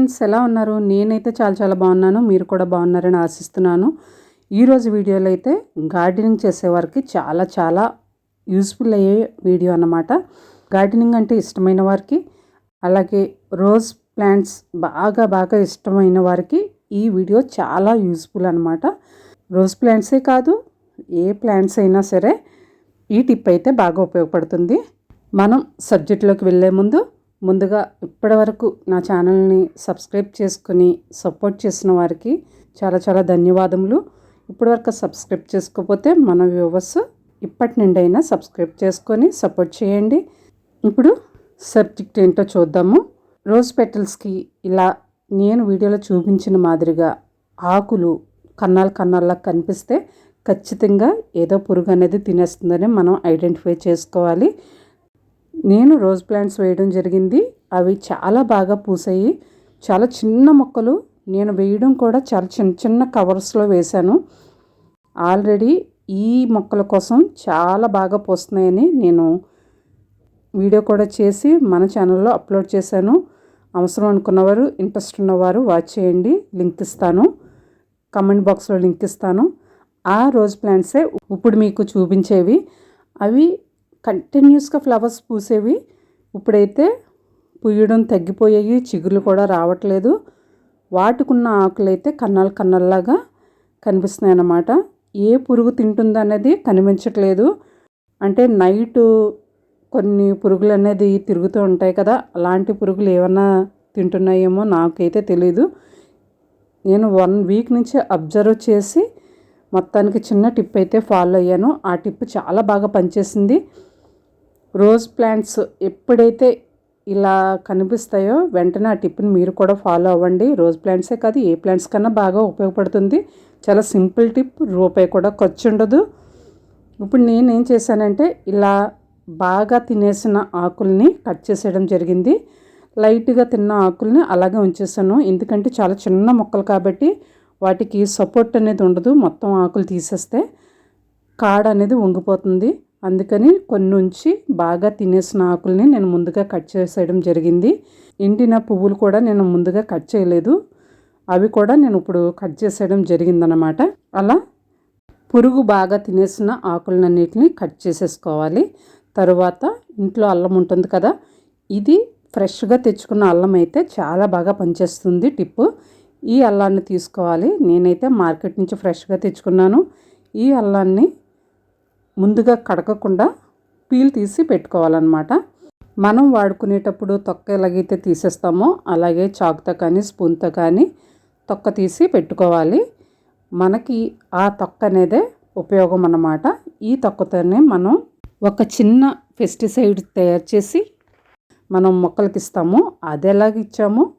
Friends ఎలా ఉన్నారు? నేనైతే చాలా చాలా బాగున్నాను. మీరు కూడా బాగున్నారని ఆశిస్తున్నాను. ఈరోజు వీడియోలో అయితే గార్డెనింగ్ చేసేవారికి చాలా చాలా యూస్ఫుల్ అయ్యే వీడియో అన్నమాట. గార్డెనింగ్ అంటే ఇష్టమైన వారికి అలాగే రోజ్ ప్లాంట్స్ బాగా బాగా ఇష్టమైన వారికి ఈ వీడియో చాలా యూస్ఫుల్ అనమాట రోజ్ ప్లాంట్సే కాదు ఏ ప్లాంట్స్ అయినా సరే ఈ టిప్ అయితే బాగా ఉపయోగపడుతుంది. మనం సబ్జెక్ట్లోకి వెళ్ళే ముందు ముందుగా ఇప్పటి వరకు నా ఛానల్ని సబ్స్క్రైబ్ చేసుకుని సపోర్ట్ చేసిన వారికి చాలా చాలా ధన్యవాదములు. ఇప్పటివరకు సబ్స్క్రైబ్ చేసుకోకపోతే మన వ్యూవర్స్ ఇప్పటి నుండి అయినా సబ్స్క్రైబ్ చేసుకొని సపోర్ట్ చేయండి. ఇప్పుడు సబ్జెక్ట్ ఏంటో చూద్దాము. రోజ్ పెటల్స్కి ఇలా నేను వీడియోలో చూపించిన మాదిరిగా ఆకులు కన్నాలు కన్నాల్లా కనిపిస్తే ఖచ్చితంగా ఏదో పురుగు అనేది తినేస్తుందని మనం ఐడెంటిఫై చేసుకోవాలి. నేను రోజ్ ప్లాంట్స్ వేయడం జరిగింది. అవి చాలా బాగా పూసాయి. చాలా చిన్న మొక్కలు. నేను వేయడం కూడా చాలా చిన్న చిన్న కవర్స్లో వేశాను. ఆల్రెడీ ఈ మొక్కల కోసం చాలా బాగా పోస్తున్నాయని నేను వీడియో కూడా చేసి మన ఛానల్లో అప్లోడ్ చేశాను. అవసరం అనుకున్నవారు ఇంట్రెస్ట్ ఉన్నవారు వాచ్ చేయండి. లింక్ ఇస్తాను. కమెంట్ బాక్స్లో లింక్ ఇస్తాను. ఆ రోజ్ ప్లాంట్సే ఇప్పుడు మీకు చూపించేవి. అవి కంటిన్యూస్గా ఫ్లవర్స్ పూసేవి. ఇప్పుడైతే పుయ్యడం తగ్గిపోయాయి. చిగురులు కూడా రావట్లేదు. వాటికున్న ఆకులైతే కన్నాలు కన్నల్లాగా కనిపిస్తున్నాయి అన్నమాట ఏ పురుగు తింటుందనేది కనిపించట్లేదు. అంటే నైటు కొన్ని పురుగులు అనేది తిరుగుతూ ఉంటాయి కదా అలాంటి పురుగులు ఏమన్నా తింటున్నాయేమో నాకైతే తెలీదు. నేను వన్ వీక్ నుంచి అబ్జర్వ్ చేసి మొత్తానికి చిన్న టిప్ అయితే ఫాలో అయ్యాను. ఆ టిప్ చాలా బాగా పనిచేసింది. రోజ్ ప్లాంట్స్ ఎప్పుడైతే ఇలా కనిపిస్తాయో వెంటనే ఆ టిప్ని మీరు కూడా ఫాలో అవ్వండి. రోజ్ ప్లాంట్సే కాదు ఏ ప్లాంట్స్ కన్నా బాగా ఉపయోగపడుతుంది. చాలా సింపుల్ టిప్ రూపాయి కూడా ఖర్చు ఉండదు. ఇప్పుడు నేనేం చేశానంటే ఇలా బాగా తినేసిన ఆకుల్ని కట్ చేసేయడం జరిగింది. లైట్గా తిన్న ఆకుల్ని అలాగే ఉంచేసాను. ఎందుకంటే చాలా చిన్న మొక్కలు కాబట్టి వాటికి సపోర్ట్ అనేది ఉండదు. మొత్తం ఆకులు తీసేస్తే కాడ అనేది వంగిపోతుంది. అందుకని కొన్ని ఉంచి బాగా తినేసిన ఆకుల్ని నేను ముందుగా కట్ చేసేయడం జరిగింది. ఎండిన పువ్వులు కూడా నేను ముందుగా కట్ చేయలేదు. అవి కూడా నేను ఇప్పుడు కట్ చేసేయడం జరిగిందనమాట అలా పురుగు బాగా తినేసిన ఆకులన్నిటిని కట్ చేసేసుకోవాలి. తరువాత ఇంట్లో అల్లం ఉంటుంది కదా ఇది ఫ్రెష్గా తెచ్చుకున్న అల్లం అయితే చాలా బాగా పనిచేస్తుంది టిప్పు. ఈ అల్లాన్ని తీసుకోవాలి. నేనైతే మార్కెట్ నుంచి ఫ్రెష్గా తెచ్చుకున్నాను. ఈ అల్లాన్ని ముందుగా కడకకుండా పీల్ తీసి పెట్టుకోవాలన్నమాట. మనం వాడుకునేటప్పుడు తొక్క ఎలాగైతే తీసేస్తామో అలాగే చాకుతో కానీ స్పూన్తో కానీ తొక్క తీసి పెట్టుకోవాలి. మనకి ఆ తొక్క అనేదే ఉపయోగం అన్నమాట. ఈ తొక్కతోనే మనం ఒక చిన్న పెస్టిసైడ్ తయారు చేసి మనం మొక్కలకి ఇస్తాము. అది ఎలాగ ఇచ్చామో?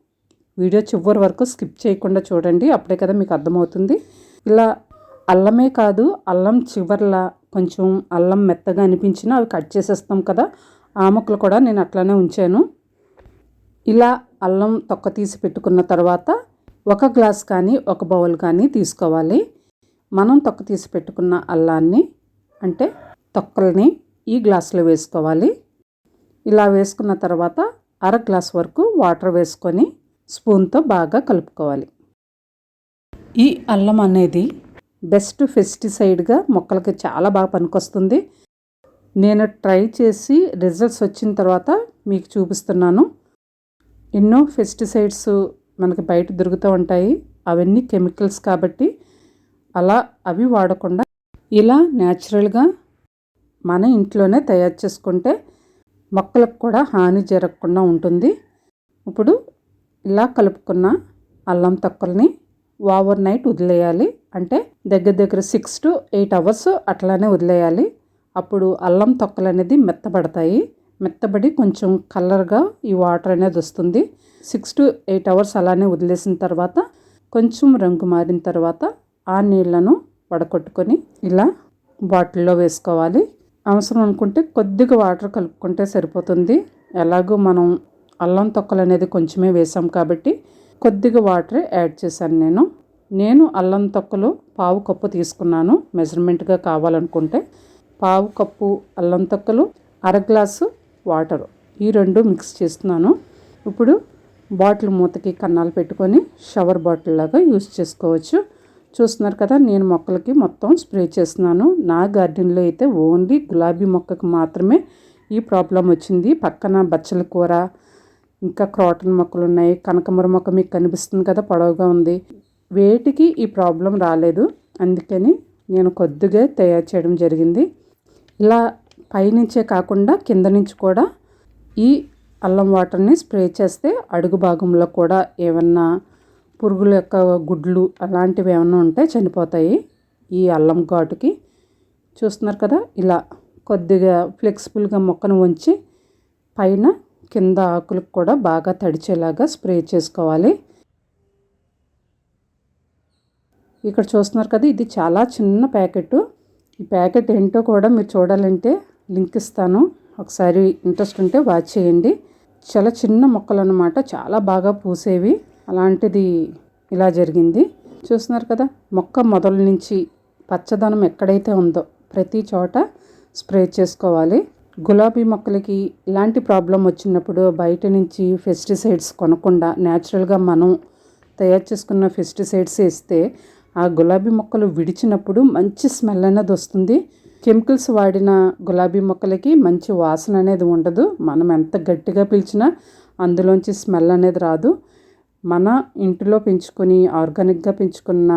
వీడియో చివరి వరకు స్కిప్ చేయకుండా చూడండి. అప్పుడే కదా మీకు అర్థమవుతుంది. ఇలా అల్లమే కాదు అల్లం చివర్లా కొంచెం అల్లం మెత్తగా అనిపించినా అవి కట్ చేసేస్తాం కదా ఆ ముక్కలు కూడా నేను అట్లానే ఉంచాను. ఇలా అల్లం తొక్క తీసి పెట్టుకున్న తర్వాత ఒక గ్లాస్ కానీ ఒక బౌల్ కానీ తీసుకోవాలి. మనం తొక్క తీసి పెట్టుకున్న అల్లాన్ని అంటే తొక్కల్ని ఈ గ్లాసులో వేసుకోవాలి. ఇలా వేసుకున్న తర్వాత అర గ్లాస్ వరకు వాటర్ వేసుకొని స్పూన్తో బాగా కలుపుకోవాలి. ఈ అల్లం అనేది బెస్ట్ పెస్టిసైడ్గా మొక్కలకి చాలా బాగా పనికొస్తుంది. నేను ట్రై చేసి రిజల్ట్స్ వచ్చిన తర్వాత మీకు చూపిస్తున్నాను. ఎన్నో పెస్టిసైడ్స్ మనకి బయట దొరుకుతూ ఉంటాయి. అవన్నీ కెమికల్స్ కాబట్టి అలా అవి వాడకుండా ఇలా న్యాచురల్గా మన ఇంట్లోనే తయారు చేసుకుంటే మొక్కలకు కూడా హాని జరగకుండా ఉంటుంది. ఇప్పుడు ఇలా కలుపుకున్న అల్లం తొక్కల్ని ఓవర్ నైట్ వదిలేయాలి. అంటే దగ్గర దగ్గర సిక్స్ టు ఎయిట్ అవర్స్ అట్లానే వదిలేయాలి. అప్పుడు అల్లం తొక్కలు అనేది మెత్తబడతాయి. మెత్తబడి కొంచెం కలర్గా ఈ వాటర్ అనేది వస్తుంది. సిక్స్ టు ఎయిట్ అవర్స్ అలానే వదిలేసిన తర్వాత కొంచెం రంగు మారిన తర్వాత ఆ నీళ్ళను వడకొట్టుకొని ఇలా బాటిల్లో వేసుకోవాలి. అవసరం అనుకుంటే కొద్దిగా వాటర్ కలుపుకుంటే సరిపోతుంది. ఎలాగో మనం అల్లం తొక్కలు అనేది కొంచెమే వేసాం కాబట్టి కొద్దిగా వాటర్ యాడ్ చేశాను నేను. నేను అల్లం తొక్కలు పావు కప్పు తీసుకున్నాను. మెజర్మెంట్గా కావాలనుకుంటే పావు కప్పు అల్లం తొక్కలు అర గ్లాసు వాటర్. ఈ రెండు మిక్స్ చేస్తున్నాను. ఇప్పుడు బాటిల్ మూతకి కన్నాలు పెట్టుకొని షవర్ బాటిల్ లాగా యూస్ చేసుకోవచ్చు. చూస్తున్నారు కదా నేను మొక్కలకి మొత్తం స్ప్రే చేస్తున్నాను. నా గార్డెన్లో అయితే ఓన్లీ గులాబీ మొక్కకు మాత్రమే ఈ ప్రాబ్లం వచ్చింది. పక్కన బచ్చల కూర ఇంకా క్రాటన్ మొక్కలు ఉన్నాయి. కనకమర మొక్క మీకు కనిపిస్తుంది కదా పొడవుగా ఉంది. వేటికి ఈ ప్రాబ్లం రాలేదు. అందుకని నేను కొద్దిగా తయారు చేయడం జరిగింది. ఇలా పైనుంచే కాకుండా కింద నుంచి కూడా ఈ అల్లం వాటర్ని స్ప్రే చేస్తే అడుగు భాగంలో కూడా ఏమన్నా పురుగుల యొక్క గుడ్లు అలాంటివి ఏమైనా ఉంటే చనిపోతాయి ఈ అల్లం ఘాటుకి. చూస్తున్నారు కదా? ఇలా కొద్దిగా ఫ్లెక్సిబుల్గా మొక్కను ఉంచి పైన కింద ఆకులకు కూడా బాగా తడిచేలాగా స్ప్రే చేసుకోవాలి. ఇక్కడ చూస్తున్నారు కదా ఇది చాలా చిన్న ప్యాకెట్. ఈ ప్యాకెట్ ఏంటో కూడా మీరు చూడాలంటే లింక్ ఇస్తాను. ఒకసారి ఇంట్రెస్ట్ ఉంటే వాచ్ చేయండి. చాలా చిన్న మొక్కలు అనమాట చాలా బాగా పూసేవి. అలాంటిది ఇలా జరిగింది. చూస్తున్నారు కదా మొక్క మొదల నుంచి పచ్చదనం ఎక్కడైతే ఉందో ప్రతి చోట స్ప్రే చేసుకోవాలి. గులాబీ మొక్కలకి ఇలాంటి ప్రాబ్లం వచ్చినప్పుడు బయట నుంచి పెస్టిసైడ్స్ కొనకుండా న్యాచురల్గా మనం తయారు చేసుకున్న పెస్టిసైడ్స్ వేస్తే ఆ గులాబీ మొక్కలు విడిచినప్పుడు మంచి స్మెల్ అనేది వస్తుంది. కెమికల్స్ వాడిన గులాబీ మొక్కలకి మంచి వాసన అనేది ఉండదు. మనం ఎంత గట్టిగా పిలిచినా అందులోంచి స్మెల్ అనేది రాదు. మన ఇంటిలో పెంచుకొని ఆర్గానిక్గా పెంచుకున్న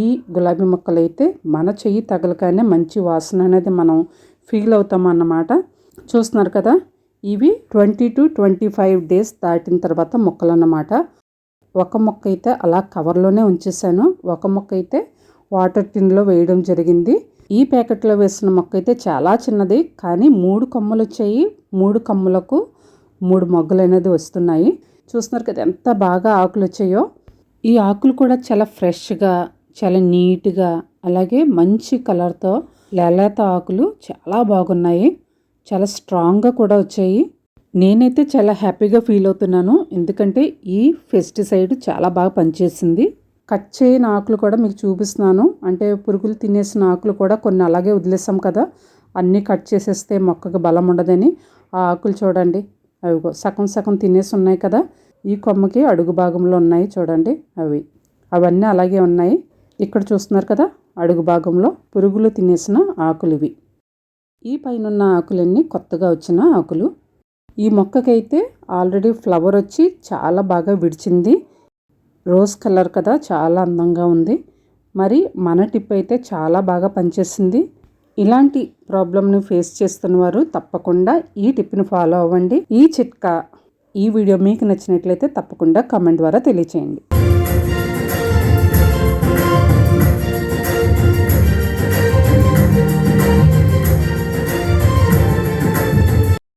ఈ గులాబీ మొక్కలు అయితే మన చెయ్యి తగలగానే మంచి వాసన అనేది మనం ఫీల్ అవుతాం అన్నమాట. చూస్తున్నారు కదా? ఇవి twenty two twenty five days దాటిన తర్వాత మొక్కలు అన్నమాట ఒక మొక్క అయితే అలా కవర్లోనే ఉంచేసాను. ఒక మొక్క అయితే వాటర్ టిన్లో వేయడం జరిగింది. ఈ ప్యాకెట్లో వేసిన మొక్క అయితే చాలా చిన్నది కానీ మూడు కొమ్మలు వచ్చాయి. మూడు కొమ్మలకు మూడు మొగ్గలు అనేది వస్తున్నాయి. చూస్తున్నారు కదా ఎంత బాగా ఆకులు వచ్చాయో. ఈ ఆకులు కూడా చాలా ఫ్రెష్గా చాలా నీట్గా అలాగే మంచి కలర్తో లేలేత ఆకులు చాలా బాగున్నాయి. చాలా స్ట్రాంగ్గా కూడా వచ్చాయి. నేనైతే చాలా హ్యాపీగా ఫీల్ అవుతున్నాను. ఎందుకంటే ఈ పెస్టిసైడ్ చాలా బాగా పనిచేసింది. కట్ చేయని ఆకులు కూడా మీకు చూపిస్తున్నాను. అంటే పురుగులు తినేసిన ఆకులు కూడా కొన్ని అలాగే వదిలేసాం కదా. అన్నీ కట్ చేసేస్తే మొక్కకు బలం ఉండదని. ఆ ఆకులు చూడండి. అవి సగం సగం తినేసి ఉన్నాయి కదా. ఈ కొమ్మకి అడుగు భాగంలో ఉన్నాయి చూడండి అవి. అవన్నీ అలాగే ఉన్నాయి. ఇక్కడ చూస్తున్నారు కదా అడుగు భాగంలో పురుగులు తినేసిన ఆకులు ఇవి. ఈ పైన ఆకులన్నీ కొత్తగా వచ్చిన ఆకులు. ఈ మొక్కకైతే ఆల్రెడీ ఫ్లవర్ వచ్చి చాలా బాగా విడిచింది. రోజ్ కలర్ కదా చాలా అందంగా ఉంది. మరి మన టిప్ అయితే చాలా బాగా పనిచేసింది. ఇలాంటి ప్రాబ్లమ్ని ఫేస్ చేస్తున్న వారు తప్పకుండా ఈ టిప్ని ఫాలో అవ్వండి. ఈ చిట్కా ఈ వీడియో మీకు నచ్చినట్లయితే తప్పకుండా కామెంట్ ద్వారా తెలియచేయండి.